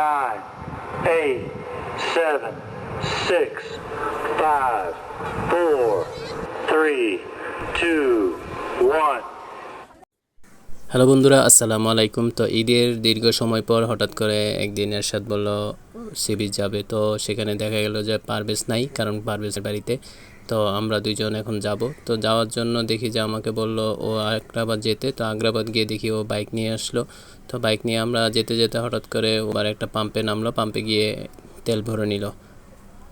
nine, eight, seven, six, five, four, three, two, one. Hello বন্ধুরা আসসালামু আলাইকুম তো ঈদের দীর্ঘ সময় পর হঠাৎ করে একদিন এরশাদ বলল সিবিচ যাবে তো সেখানে দেখা গেল যে পারভেজ নাই কারণ পারভেজের বাড়িতে তো আমরা দুইজন এখন যাব। তো যাওয়ার জন্য দেখি যে আমাকে বলল ও আগ্রাবাদ যেতে। তো আগ্রাবাদ গিয়ে দেখি ও বাইক নিয়ে আসলো। তো বাইক নিয়ে আমরা যেতে যেতে হঠাৎ করে ওবার একটা পাম্পে নামলো। পাম্পে গিয়ে তেল ভরে নিল।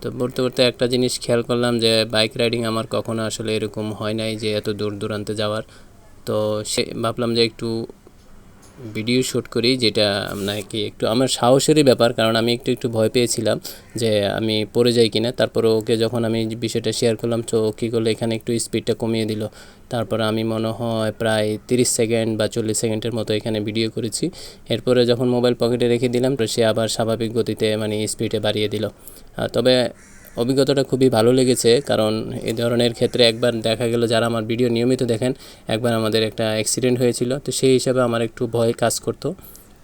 তো পড়তে পড়তে একটা জিনিস খেয়াল করলাম যে বাইক রাইডিং আমার কখনো আসলে এরকম হয় নাই যে এত দূর দূরান্তে যাওয়ার। তো সে ভাবলাম যে একটু ভিডিও শ্যুট করি যেটা নাকি একটু আমার সাহসেরই ব্যাপার, কারণ আমি একটু একটু ভয় পেয়েছিলাম যে আমি পড়ে যাই কিনা। তারপরে ওকে যখন আমি বিষয়টা শেয়ার করলাম, তো কী করল, এখানে একটু স্পিডটা কমিয়ে দিল। তারপর আমি মনে হয় প্রায় তিরিশ সেকেন্ড বা চল্লিশ সেকেন্ডের মতো এখানে ভিডিও করেছি। এরপরে যখন মোবাইল পকেটে রেখে দিলাম, তো সে আবার স্বাভাবিক গতিতে মানে স্পিডে বাড়িয়ে দিল। তবে অভিজ্ঞতাটা খুবই ভালো লেগেছে, কারণ এই ধরনের ক্ষেত্রে একবার দেখা গেল যারা আমার ভিডিও নিয়মিত দেখেন, একবার আমাদের একটা অ্যাক্সিডেন্ট হয়েছিল, তো সেই হিসাবে আমার একটু ভয় কাজ করতো।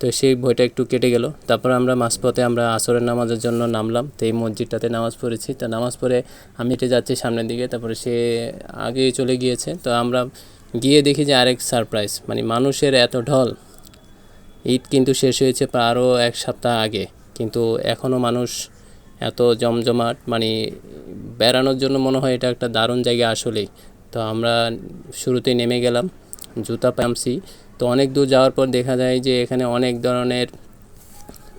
তো সেই ভয়টা একটু কেটে গেল। তারপর আমরা মাঝপথে আমরা আসরের নামাজের জন্য নামলাম, তো এই মসজিদটাতে নামাজ পড়েছি। তো নামাজ পড়ে আমি হেঁটে যাচ্ছি সামনের দিকে, তারপরে সে আগেই চলে গিয়েছে। তো আমরা গিয়ে দেখি যে আরেক সারপ্রাইজ মানে মানুষের এত ঢল। ঈদ কিন্তু শেষ হয়েছে আরও এক সপ্তাহ আগে, কিন্তু এখনও মানুষ এত জমজমাট মানে বেড়ানোর জন্য মনে হয় এটা একটা দারুণ জায়গা আসলেই। তো আমরা শুরুতে নেমে গেলাম, জুতা পামছি। তো অনেক দূর যাওয়ার পর দেখা যায় যে এখানে অনেক ধরনের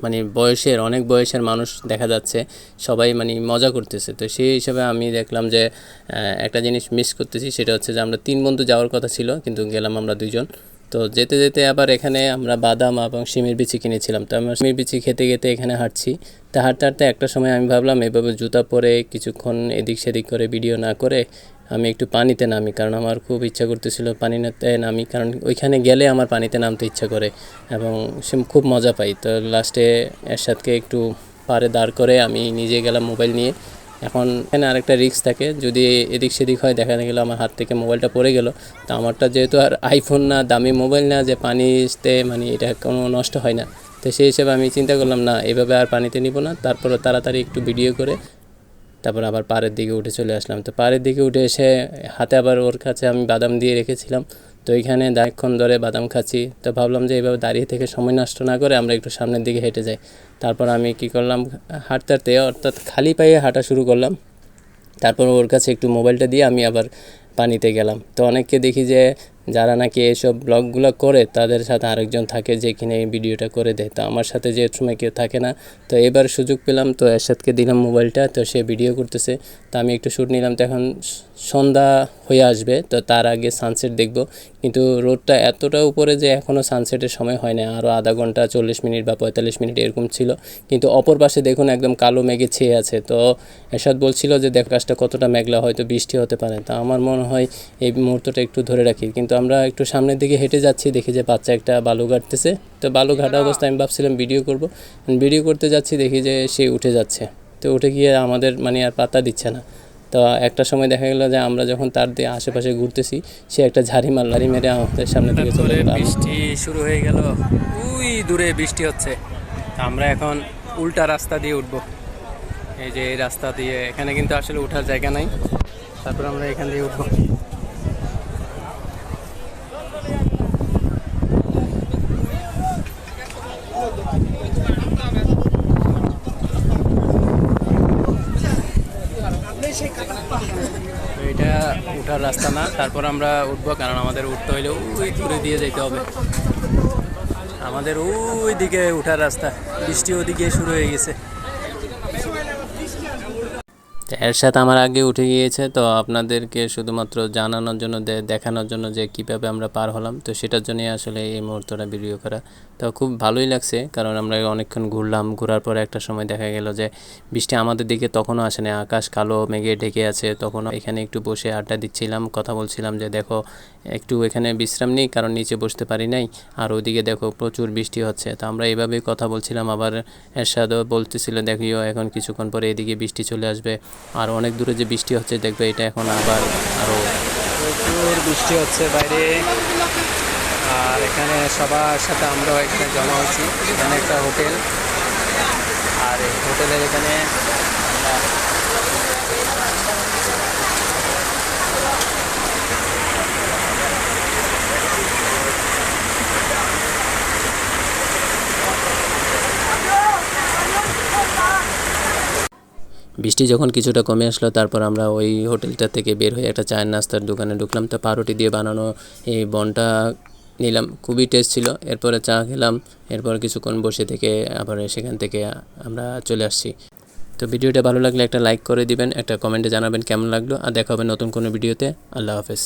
মানে বয়সের, অনেক বয়সের মানুষ দেখা যাচ্ছে, সবাই মানে মজা করতেছে। তো সেই হিসাবে আমি দেখলাম যে একটা জিনিস মিস করতেছি, সেটা হচ্ছে যে আমরা তিন বন্ধু যাওয়ার কথা ছিল, কিন্তু গেলাম আমরা দুইজন। তো যেতে যেতে আবার এখানে আমরা বাদাম এবং শিমের বিচি কিনেছিলাম। তো আমরা শিমের বিচি খেতে খেতে এখানে হাঁটছি। তা হাঁটতে হাঁটতে একটা সময় আমি ভাবলাম, এভাবে জুতা পরে কিছুক্ষণ এদিক সেদিক করে ভিডিও না করে আমি একটু পানিতে নামি, কারণ আমার খুব ইচ্ছা করতেছিল পানিতে নামি, কারণ ওইখানে গেলে আমার পানিতে নামতে ইচ্ছা করে এবং খুব মজা পাই। তো লাস্টে এরশাদকে একটু পারে দাঁড় করে আমি নিজে গেলাম মোবাইল নিয়ে। এখন এখানে আরেকটা রিস্ক থাকে। যদি এদিক সেদিক হয়, দেখা গেলো আমার হাত থেকে মোবাইলটা পড়ে গেল। তো আমারটা যেহেতু আর আইফোন না, দামি মোবাইল না, যে পানিতে মানে এটা কোনো নষ্ট হয় না। তো সেই হিসেবে আমি চিন্তা করলাম, না, এভাবে আর পানিতে নিব না। তারপরে তাড়াতাড়ি একটু ভিডিও করে, তারপর আবার পাড়ের দিকে উঠে চলে আসলাম। তো পাড়ের দিকে উঠে এসে হাতে আবার ওর কাছে আমি বাদাম দিয়ে রেখেছিলাম। তো এখানে দায়ক্ষণ ধরে বাদাম খাচ্ছি। তো ভাবলাম যে এইভাবে দাঁড়িয়ে থেকে সময় নষ্ট না করে আমরা একটু সামনের দিকে হেঁটে যাই। তারপর আমি কি করলাম, হাঁটতে হাঁটতে অর্থাৎ খালি পায়ে হাঁটা শুরু করলাম। তারপর ওর কাছে একটু মোবাইলটা দিয়ে আমি আবার পানিতে গেলাম। তো অনেককে দেখি যে, যারা নাকি এইসব ব্লগগুলো করে, তাদের সাথে আরেকজন থাকে যে কিনে এই ভিডিওটা করে দেয়। তো আমার সাথে যে সময় কেউ থাকে না, তো এবার সুযোগ পেলাম, তো এরশাদকে দিলাম মোবাইলটা, তো সে ভিডিও করতেছে। তো আমি একটু শ্যুট নিলাম, তো এখন সন্ধ্যা হয়ে আসবে, তো তার আগে সানসেট দেখব। কিন্তু রোদটা এতটা উপরে যে এখনও সানসেটের সময় হয় না আরও আধা ঘণ্টা চল্লিশ মিনিট বা পঁয়তাল্লিশ মিনিট এরকম ছিল। কিন্তু অপর পাশে দেখুন একদম কালো মেঘে ছেয়ে আছে। তো এরশাদ বলছিল যে, দেখ কাজটা কতটা মেঘলা, হয়তো বৃষ্টি হতে পারে। তা আমার মনে হয় এই মুহূর্তটা একটু ধরে রাখি। কিন্তু আমরা একটু সামনের দিকে হেঁটে যাচ্ছি দেখি যে বাচ্চা একটা বালু ঘাটতেছে তো বালু ঘাটা অবস্থায় আমি ভাবছিলাম ভিডিও করব। ভিডিও করতে যাচ্ছি দেখি যে সে উঠে যাচ্ছে। তো উঠে গিয়ে আমাদের মানে আর পাত্তা দিচ্ছে না। তো একটা সময় দেখা গেল যে আমরা যখন তার দিয়ে আশেপাশে ঘুরতেছি সে একটা ঝাড়ি মার লাড়ি মেরে আমাদের সামনে থেকে চলে বৃষ্টি শুরু হয়ে গেল। ওই দূরে বৃষ্টি হচ্ছে। আমরা এখন উল্টা রাস্তা দিয়ে উঠবো। এই যে এই রাস্তা দিয়ে এখানে কিন্তু আসলে ওঠার জায়গা নাই। তারপর আমরা এখান দিয়ে উঠবো। এটা উঠার রাস্তা না, তারপর আমরা উঠবো, কারণ আমাদের উঠতে হইলে ওই দূরে দিয়ে যেতে হবে। আমাদের ওই দিকে উঠার রাস্তা, বৃষ্টি ওদিকে শুরু হয়ে গেছে। এর সাথে আমার আগে উঠে গিয়েছে, তো আপনাদেরকে শুধুমাত্র জানানোর জন্য দেখানোর জন্য যে কীভাবে আমরা পার হলাম, তো সেটার জন্যই আসলে এই মুহূর্তটা ভিডিও করা। তো খুব ভালোই লাগছে, কারণ আমরা অনেকক্ষণ ঘুরলাম, ঘোরার পরে একটা সময় দেখা গেল যে বৃষ্টি আমাদের দিকে তখনও আসেনি, আকাশ কালো মেঘে ঢেকে আছে তখন এখানে একটু বসে আড্ডা দিচ্ছিলাম, কথা বলছিলাম যে দেখো, একটু এখানে বিশ্রাম নিই, কারণ নিচে বসতে পারি নাই, আর ওদিকে দেখো প্রচুর বৃষ্টি হচ্ছে। তো আমরা এইভাবেই কথা বলছিলাম, আবার এরশাদও বলতেছিল দেখিও এখন কিছুক্ষণ পরে এদিকে বৃষ্টি চলে আসবে। আর অনেক দূরে যে বৃষ্টি হচ্ছে, দেখবে এটা এখন আবার আরও প্রচুর বৃষ্টি হচ্ছে বাইরে। আর এখানে সবার সাথে আমরাও এখানে জমা হয়েছি, এখানে একটা হোটেল। আর এই হোটেলের এখানে বৃষ্টি যখন কিছুটা কমে আসলো, তারপর আমরা ওই হোটেলটা থেকে বের হয়ে একটা চায়ের নাস্তার দোকানে ঢুকলাম। তো পাউরুটি দিয়ে বানানো এই বনটা নিলাম। খুবই টেস্ট ছিল। এরপরে চা খেলাম। এরপর কিছুক্ষণ বসে থেকে আবার সেখান থেকে আমরা চলে আসছি। তো ভিডিওটা ভালো লাগলে একটা লাইক করে দিবেন, একটা কমেন্টে জানাবেন কেমন লাগল। আর দেখা হবে নতুন কোনো ভিডিওতে আল্লাহ হাফেজ।